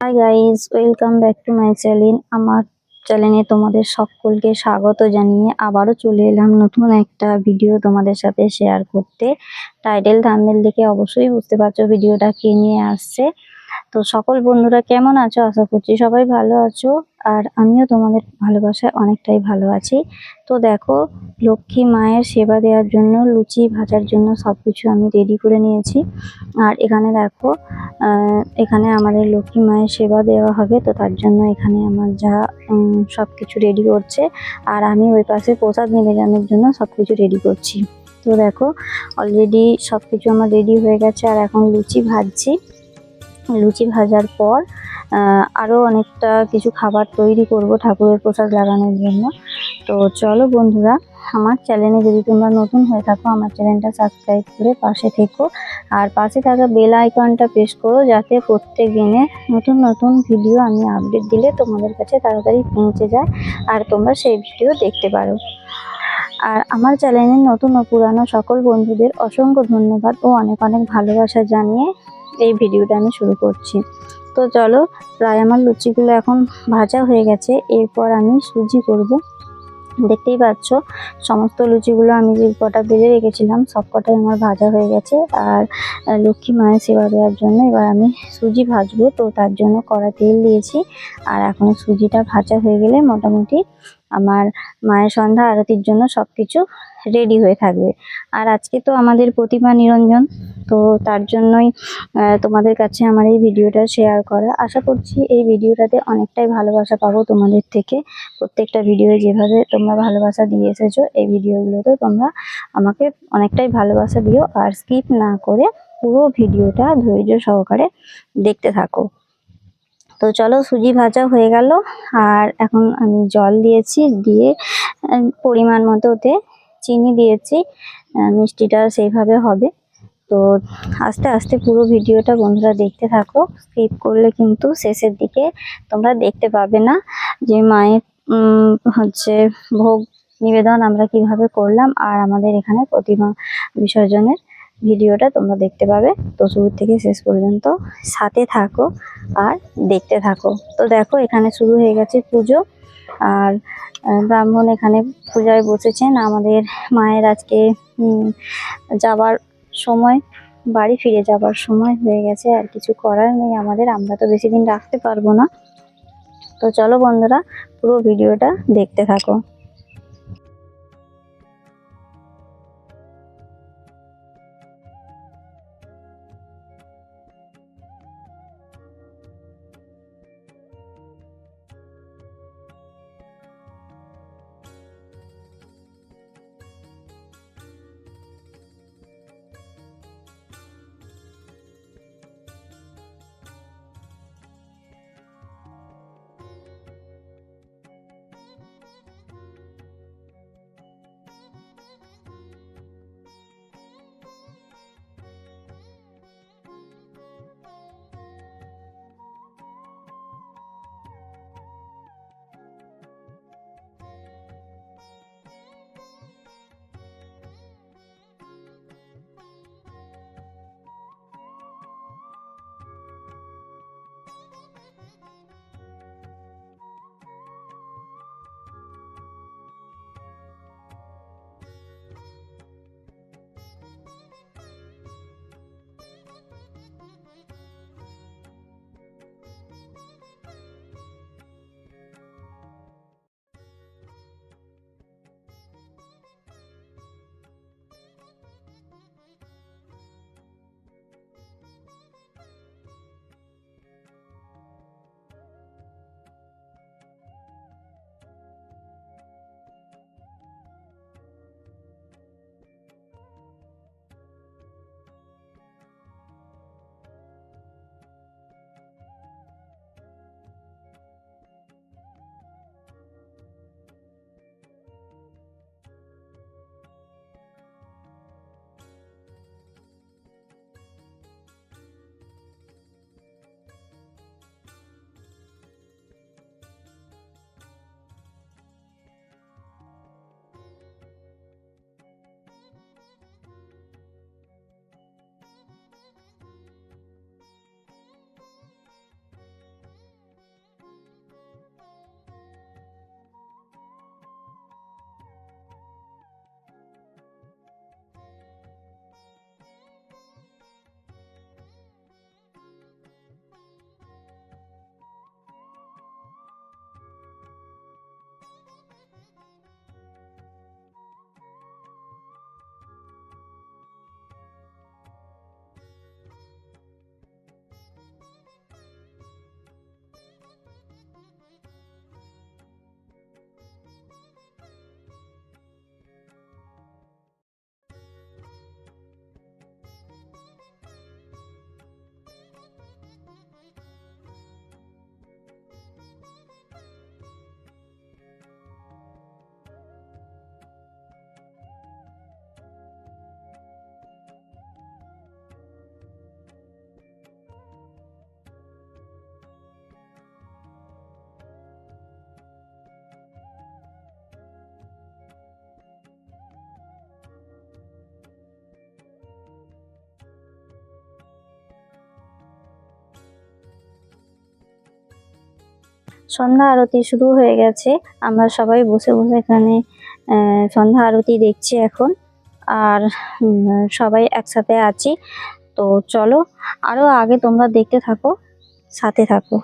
Hi guys welcome back to my channel আমার চ্যানেলে তোমাদের সকলকে স্বাগত জানিয়ে আবারও চলে এলাম নতুন একটা ভিডিও তোমাদের সাথে শেয়ার করতে। টাইটেল থাম্বনেল দেখে অবশ্যই বুঝতে পারছ ভিডিওটা কে নিয়ে আসছে। তো সকল বন্ধুরা কেমন আছো? আশা করছি সবাই ভালো আছো। আর আমিও তোমাদের ভালোবাসায় অনেকটাই ভালো আছি। তো দেখো, লক্ষ্মী মায়ের সেবা দেওয়ার জন্য, লুচি ভাজার জন্য সব কিছু আমি রেডি করে নিয়েছি। আর এখানে দেখো এখানে আমাদের লক্ষ্মী মায়ের সেবা দেওয়া হবে। তো তার জন্য এখানে আমার যা সব কিছু রেডি করছে। আর আমি ওই পাশে প্রসাদ নিবেদনের জন্য সব কিছু রেডি করছি। তো দেখো অলরেডি সব কিছু আমার রেডি হয়ে গেছে। আর এখন লুচি ভাজছি। লুচি ভাজার পর আরও অনেকটা কিছু খাবার তৈরি করব ঠাকুরের প্রসাদ লাগানোর জন্য। তো চলো বন্ধুরা, আমার চ্যানেলে যদি তোমরা নতুন হয়ে থাকো, আমার চ্যানেলটা সাবস্ক্রাইব করে পাশে থেকো। আর পাশে থাকা বেল আইকনটা প্রেস করো যাতে প্রত্যেক দিনে নতুন নতুন ভিডিও আমি আপডেট দিলে তোমাদের কাছে তাড়াতাড়ি পৌঁছে যায় আর তোমরা সেই ভিডিও দেখতে পারো। আর আমার চ্যানেলের নতুন ও পুরানো সকল বন্ধুদের অসংখ্য ধন্যবাদ ও অনেক অনেক ভালোবাসা জানিয়ে এই ভিডিওটা আমি শুরু করছি। তো চলো, প্রায় আমার লুচিগুলো এখন ভাজা হয়ে গেছে। এরপর আমি সুজি করব। দেখতেই পাচ্ছ, সমস্ত লুচিগুলো আমি যে কটা বেজে রেখেছিলাম, সব কটাই আমার ভাজা হয়ে গেছে। আর লক্ষ্মী মায়ের সেবা দেওয়ার জন্য এবার আমি সুজি ভাজবো। তো তার জন্য কড়া তেল দিয়েছি। আর এখন সুজিটা ভাজা হয়ে গেলে মোটামুটি আমার মায়ের সন্ধ্যা আরতির জন্য সব কিছু রেডি হয়ে থাকবে। আর আজকে তো আমাদের প্রতিমা নিরঞ্জন। তো তার জন্যই তোমাদের কাছে আমার এই ভিডিওটা শেয়ার করা। আশা করছি এই ভিডিওটাতে অনেকটাই ভালোবাসা পাবো তোমাদের থেকে। প্রত্যেকটা ভিডিও যেভাবে তোমরা ভালোবাসা দিয়ে এসেছ, এই ভিডিওগুলোতে তোমরা আমাকে অনেকটাই ভালোবাসা দিও। আর স্কিপ না করে পুরো ভিডিওটা ধৈর্য সহকারে দেখতে থাকো। তো চলো, সুজি ভাজা হয়ে গেল। আর এখন আমি জল দিয়েছি, দিয়ে পরিমাণ মতো ওতে চিনি দিয়েছি। মিষ্টিটা সেইভাবে হবে। তো আস্তে আস্তে পুরো ভিডিওটা বন্ধুরা দেখতে থাকো। স্কিপ করলে কিন্তু শেষের দিকে তোমরা দেখতে পাবে না যে মায়ের হচ্ছে ভোগ নিবেদন আমরা কীভাবে করলাম আর আমাদের এখানে প্রতিমা বিসর্জনের ভিডিওটা তোমরা দেখতে পাবে। তো শুরু থেকে শেষ পর্যন্ত সাথে থাকো আর দেখতে থাকো। তো দেখো, এখানে শুরু হয়ে গেছে পুজো আর ব্রাহ্মণ এখানে পূজায় বসেছেন। আমাদের মায়ের আজকে যাবার সময়, বাড়ি ফিরে যাবার সময় হয়ে গেছে, আর কিছু করার নেই আমাদের, আমরা তো বেশি দিন রাখতে পারব না। তো চলো বন্ধুরা, পুরো ভিডিওটা দেখতে থাকো। সন্ধ্যা আরতি শুরু হয়ে গেছে। আমরা সবাই বসে বসে এখানে সন্ধ্যা আরতি দেখছি এখন। আর সবাই একসাথে আছি। তো চলো আরও আগে তোমরা দেখতে থাকো, সাথে থাকো।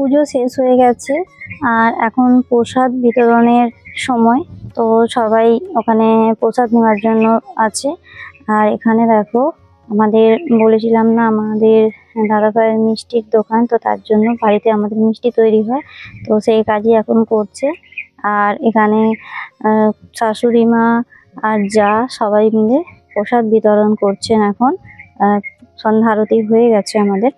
পুজো শেষ হয়ে গেছে আর এখন প্রসাদ বিতরণের সময়। তো সবাই ওখানে প্রসাদ নেওয়ার জন্য আছে। আর এখানে দেখো, আমাদের বলেছিলাম না, আমাদের দাদা ভাইয়ের মিষ্টির দোকান, তো তার জন্য বাড়িতে আমাদের মিষ্টি তৈরি হয়। তো সেই কাজই এখন করছে। আর এখানে শাশুড়ি মা আর যা সবাই মিলে প্রসাদ বিতরণ করছেন এখন। সন্ধ্যা আরতি হয়ে গেছে আমাদের।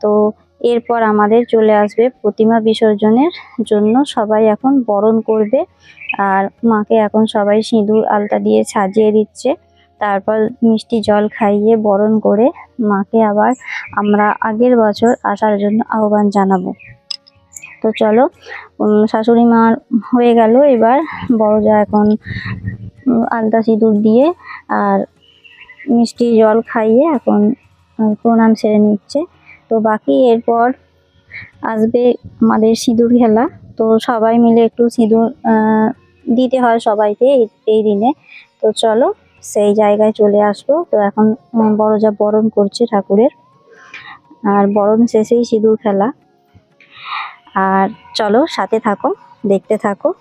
তো এরপর আমাদের চলে আসবে প্রতিমা বিসর্জনের জন্য সবাই এখন বরণ করবে। আর মাকে এখন সবাই সিঁদুর, আলতা দিয়ে সাজিয়ে দিচ্ছে। তারপর মিষ্টি জল খাইয়ে বরণ করে মাকে আবার আমরা আগের বছর আসার জন্য আহ্বান জানাব। তো চলো শাশুড়ি মার হয়ে গেল এবার। বড় যা এখন আলতা সিঁদুর দিয়ে আর মিষ্টি জল খাইয়ে এখন প্রণাম সেরে নিচ্ছে। তো বাকি এরপর আসবে আমাদের সিঁদুর খেলা। তো সবাই মিলে একটু সিঁদুর দিতে হয় সবাইকে এই- দিনে। তো চলো, সেই জায়গায় চলে আসব। তো এখন বড় যা বরণ করছে ঠাকুরের। আর বরণ শেষেই সিঁদুর খেলা। আর চলো, সাথে থাকো, দেখতে থাকো।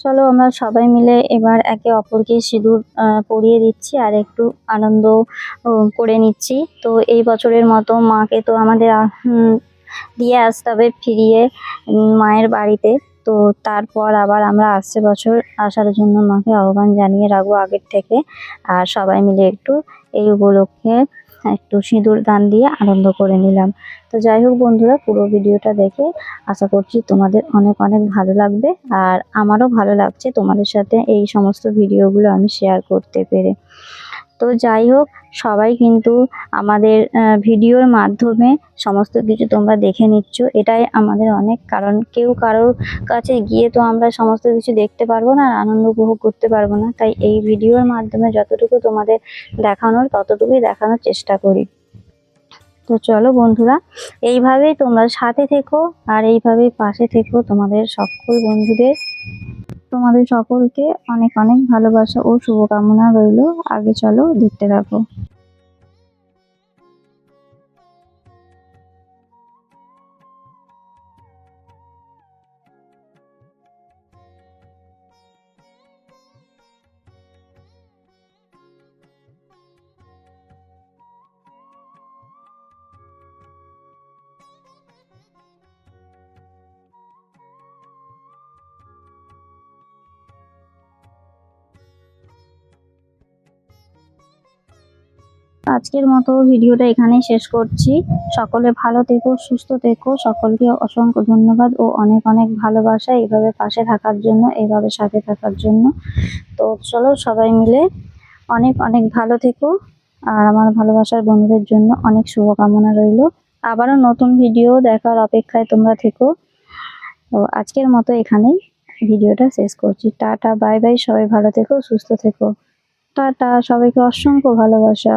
চলো আমরা সবাই মিলে এবার একে অপরকে সিঁদুর পরিয়ে দিচ্ছি আর একটু আনন্দ করে নিচ্ছি। তো এই বছরের মতো মাকে তো আমাদের দিয়ে আসতে হবে ফিরিয়ে মায়ের বাড়িতে। তো তারপর আবার আমরা আসছে বছর আসার জন্য মাকে আহ্বান জানিয়ে রাখব আগের থেকে। আর সবাই মিলে একটু এই উপলক্ষে একটু সিঁদুর দান দিয়ে আনন্দ করে নিলাম। তো যাই হোক বন্ধুরা, পুরো ভিডিওটা দেখে আশা করছি তোমাদের অনেক অনেক ভালো লাগবে আর আমারও ভালো লাগছে তোমাদের সাথে এই সমস্ত ভিডিওগুলো আমি শেয়ার করতে পেরে। তো যাই হোক, সবাই কিন্তু আমাদের ভিডিওর মাধ্যমে সমস্ত কিছু তোমরা দেখে নিচ্ছ। এটাই আমাদের অনেক কারণ। কেউ কারোর কাছে গিয়ে তো আমরা সমস্ত কিছু দেখতে পারব না আর আনন্দ উপভোগ করতে পারব না। তাই এই ভিডিওর মাধ্যমে যতটুকু তোমাদের দেখানোর, ততটুকুই দেখানোর চেষ্টা করি। তো চলো বন্ধুরা, এইভাবেই তোমরা সাথে থেকো আর এইভাবেই পাশে থেকো তোমাদের সকল বন্ধুদের। তোমাদের সকলকে অনেক অনেক ভালোবাসা ও শুভকামনা রইল। আগে চলো দেখতে থাকো। আজকের মতো ভিডিওটা এখানেই শেষ করছি। সকলে ভালো থেকো, সুস্থ থেকো। সকলকে অসংখ্য ধন্যবাদ ও অনেক অনেক ভালোবাসা এইভাবে পাশে থাকার জন্য এইভাবে সাথে থাকার জন্য। তো চলো সবাই মিলে অনেক অনেক ভালো থেকো আর আমার ভালোবাসার বন্ধুদের জন্য অনেক শুভকামনা রইল। আবারও নতুন ভিডিও দেখার অপেক্ষায় তোমরা থেকো। তো আজকের মতো এখানেই ভিডিওটা শেষ করছি। টাটা, বাই বাই, সবাই ভালো থেকো, সুস্থ থেকো। টাটা, সবাইকে অসংখ্য ভালোবাসা।